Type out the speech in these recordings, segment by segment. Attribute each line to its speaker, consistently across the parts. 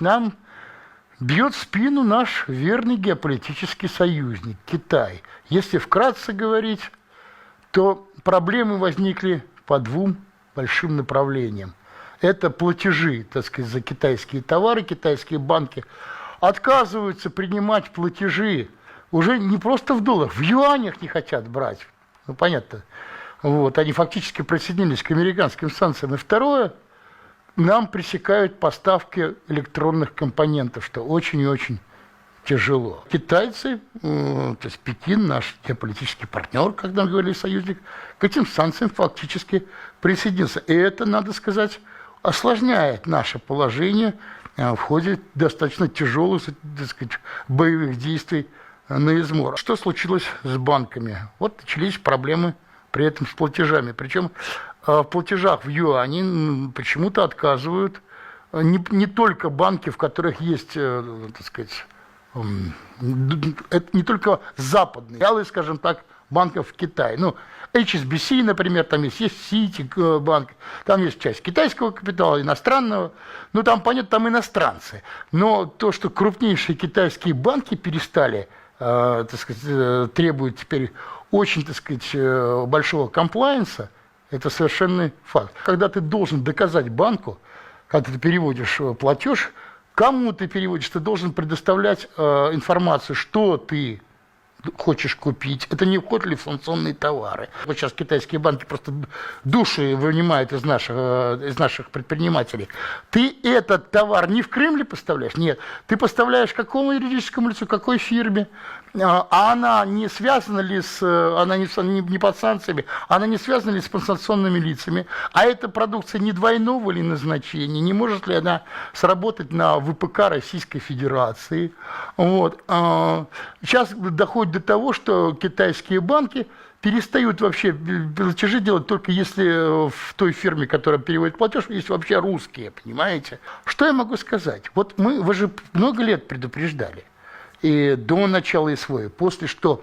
Speaker 1: Нам бьет спину наш верный геополитический союзник Китай. Если вкратце говорить, то проблемы возникли по двум большим направлениям. Это платежи, так сказать, за китайские товары, китайские банки отказываются принимать платежи уже не просто в долларах, в юанях не хотят брать. Ну, понятно. Вот, они фактически присоединились к американским санкциям. И второе, нам пресекают поставки электронных компонентов, что очень и очень тяжело. Китайцы, то есть Пекин, наш геополитический партнер, как нам говорили союзник, к этим санкциям фактически присоединился. И это, надо сказать, осложняет наше положение э, в ходе достаточно тяжелых, так сказать, боевых действий на измор. Что случилось с банками? Вот начались проблемы при этом с платежами. Причем в платежах в юане почему-то отказывают не, не только банки, в которых есть, э, так сказать, это не только западные, филиалы, скажем так, банков в Китае. Ну, HSBC, например, там есть, есть Citi э, банк, там есть часть китайского капитала, иностранного, ну, там, понятно, там иностранцы. Но то, что крупнейшие китайские банки перестали, э, так сказать, э, требуют теперь очень, так сказать, большого комплайенса, это совершенный факт. Когда ты должен доказать банку, когда ты переводишь э, платеж, кому ты переводишь, ты должен предоставлять э, информацию, что ты хочешь купить. Это не входит ли в санкционные товары. Вот сейчас китайские банки просто души вынимают из наших, э, из наших предпринимателей. Ты этот товар не в Кремле поставляешь? Нет. Ты поставляешь какому юридическому лицу, какой фирме? А а она не связана ли с, э, она не, не, под санкциями, она не связана ли с санкционными лицами? А эта продукция не двойного ли назначения? Не может ли она сработать на ВПК Российской Федерации? Вот. А, Сейчас доходит до того, что китайские банки перестают вообще платежи делать только если э, в той фирме, которая переводит платеж, есть вообще русские, понимаете? Что я могу сказать? Вот мы, вы же много лет предупреждали, и до начала СВО, после, что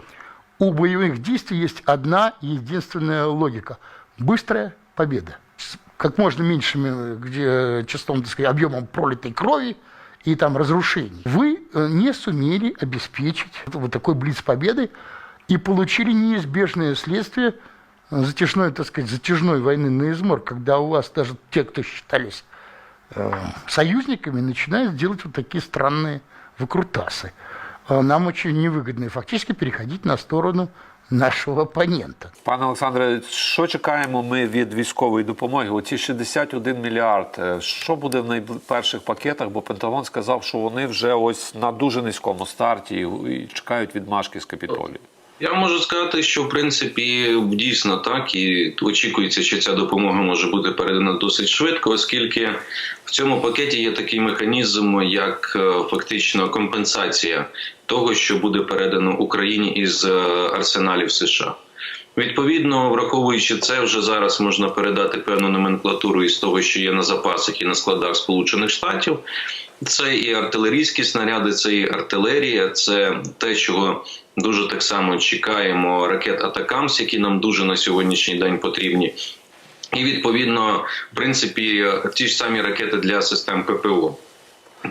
Speaker 1: у боевых действий есть одна единственная логика – быстрая победа. Как можно меньшим э, где, числом, так сказать, объемом пролитой крови и там разрушений. Вы э, не сумели обеспечить вот такой блиц победы и получили неизбежное следствие э, затяжной, так сказать, затяжной войны на измор, когда у вас даже те, кто считались э, союзниками, начинают делать вот такие странные выкрутасы. Э, Нам очень невыгодно фактически переходить на сторону нашого опонента.
Speaker 2: Пане Олександре, що чекаємо ми від військової допомоги? Оці 61 мільярд. е, Що буде в найперших пакетах? Бо Пентагон сказав, що вони вже ось на дуже низькому старті і- чекають відмашки з капітолію.
Speaker 3: Я можу сказати, що в принципі дійсно так, і очікується, що ця допомога може бути передана досить швидко, оскільки в цьому пакеті є такий механізм, як е, фактично компенсація того, що буде передано Україні із е, арсеналів США. Відповідно, враховуючи це, вже зараз можна передати певну номенклатуру із того, що є на запасах і на складах Сполучених Штатів. Це і артилерійські снаряди, це і артилерія, це те, чого дуже так само чекаємо ракет Атакамс, які нам дуже на сьогоднішній день потрібні. І відповідно, в принципі, ті ж самі ракети для систем ППО.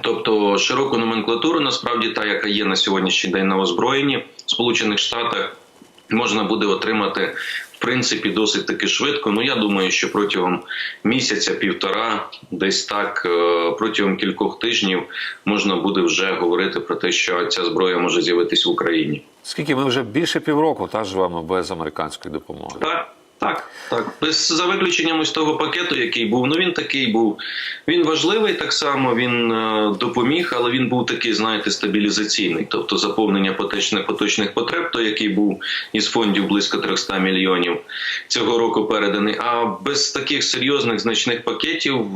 Speaker 3: Тобто широку номенклатуру, насправді та, яка є на сьогоднішній день на озброєнні в Сполучених Штатах, можна буде отримати принципі досить таки швидко. Ну я думаю, що протягом місяця-півтора, десь так, е, протягом кількох тижнів можна буде вже говорити про те, що ця зброя може з'явитись в Україні.
Speaker 2: Скільки ми вже більше півроку та живемо без американської допомоги?
Speaker 3: Так, так, так. Без за виключенням ось того пакету, який був. Ну він такий був. Він важливий так само. Він е, допоміг, але він був такий, знаєте, стабілізаційний, тобто заповнення поточних поточних потреб, той, який був із фондів близько 300 мільйонів цього року переданий. А без таких серйозних значних пакетів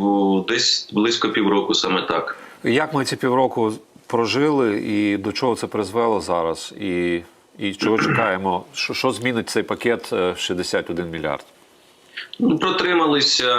Speaker 3: десь близько півроку, саме так.
Speaker 2: Як ми ці півроку прожили і до чого це призвело зараз? І, і чого чекаємо? Що, що змінить цей пакет е, 61 мільярд?
Speaker 3: Ну, протрималися,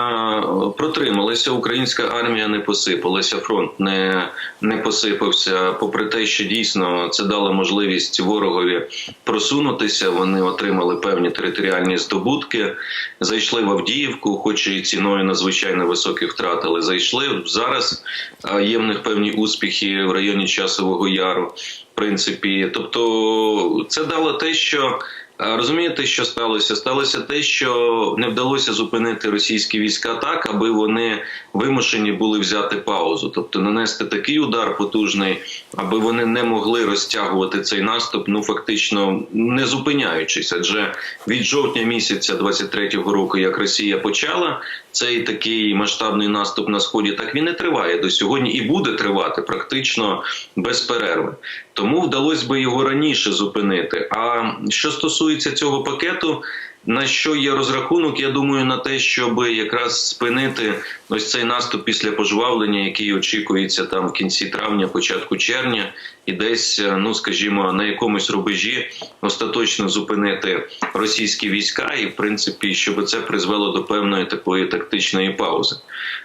Speaker 3: протрималися. Українська армія не посипалася, фронт не, не посипався. Попри те, що дійсно це дало можливість ворогові просунутися. Вони отримали певні територіальні здобутки, зайшли в Авдіївку, хоч і ціною надзвичайно високих втрат, але зайшли. Зараз е, є в них певні успіхи в районі Часового Яру. В принципі, тобто це дало те, що. Розумієте, що сталося? Сталося те, що не вдалося зупинити російські війська так, аби вони вимушені були взяти паузу, тобто нанести такий удар потужний, аби вони не могли розтягувати цей наступ, ну фактично не зупиняючись. Адже від жовтня місяця 23-го року, як Росія почала цей такий масштабний наступ на сході, так він і триває до сьогодні і буде тривати практично без перерви. Тому вдалося би його раніше зупинити. А що стосується цього пакету, на що є розрахунок, я думаю, на те, щоб якраз спинити ось цей наступ після пожвавлення, який очікується там в кінці травня, початку червня, і десь, е, ну скажімо, на якомусь рубежі остаточно зупинити російські війська, і в принципі, щоб це призвело до певної такої тактичної паузи.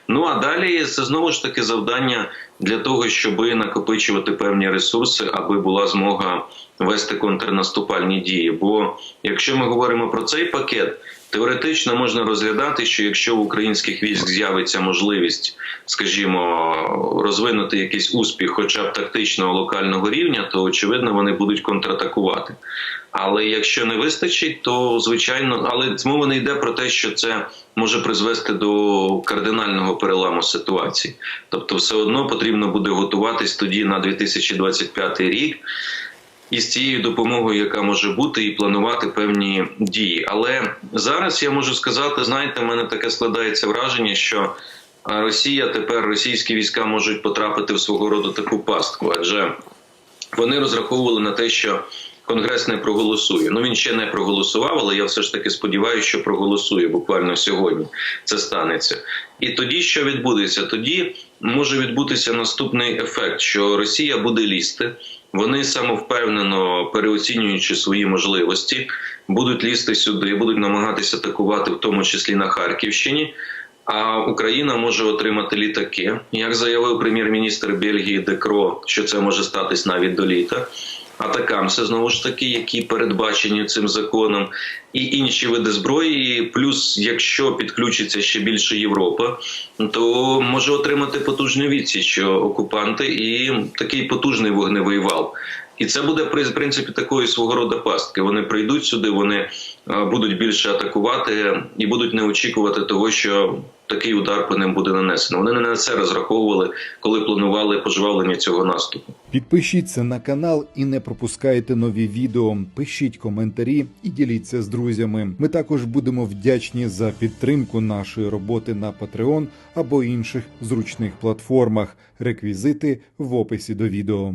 Speaker 3: Ну а далі це знову ж таки завдання для того, щоб накопичувати певні ресурси, аби була змога вести контрнаступальні дії. Бо якщо ми говоримо про цей пакет, теоретично можна розглядати, що якщо в українських військ з'явиться можливість, скажімо, розвинути якийсь успіх, хоча б тактичного локального рівня, то очевидно вони будуть контратакувати. Але якщо не вистачить, то звичайно, але мова не йде про те, що це може призвести до кардинального переламу ситуації. Тобто, все одно потрібно буде готуватись тоді на 2025 рік. І з цією допомогою, яка може бути, і планувати певні дії. Але зараз я можу сказати, знаєте, в мене таке складається враження, що Росія тепер російські війська можуть потрапити в свого роду таку пастку, адже вони розраховували на те, що Конгрес не проголосує. Ну він ще не проголосував, але я все ж таки сподіваюся, що проголосує буквально сьогодні. Це станеться. І тоді що відбудеться? Тоді може відбутися наступний ефект, що Росія буде лізти. Вони самовпевнено переоцінюючи свої можливості, будуть лізти сюди, будуть намагатися атакувати, в тому числі на Харківщині. А Україна може отримати літаки, як заявив прем'єр-міністр Бельгії Декро, що це може статись навіть до літа. Атакамси знову ж таки, які передбачені цим законом, і інші види зброї. Плюс, якщо підключиться ще більше Європа, то може отримати потужну відсіч окупанти і такий потужний вогневий вал. І це буде в принципі такої свого роду пастки. Вони прийдуть сюди, вони е, будуть більше атакувати і будуть не очікувати того, що такий удар по ним буде нанесено. Вони не на це розраховували, коли планували пожвавлення цього наступу.
Speaker 4: Підпишіться на канал і не пропускайте нові відео. Пишіть коментарі і діліться з друзями. Ми також будемо вдячні за підтримку нашої роботи на Patreon або інших зручних платформах. Реквізити в описі до відео.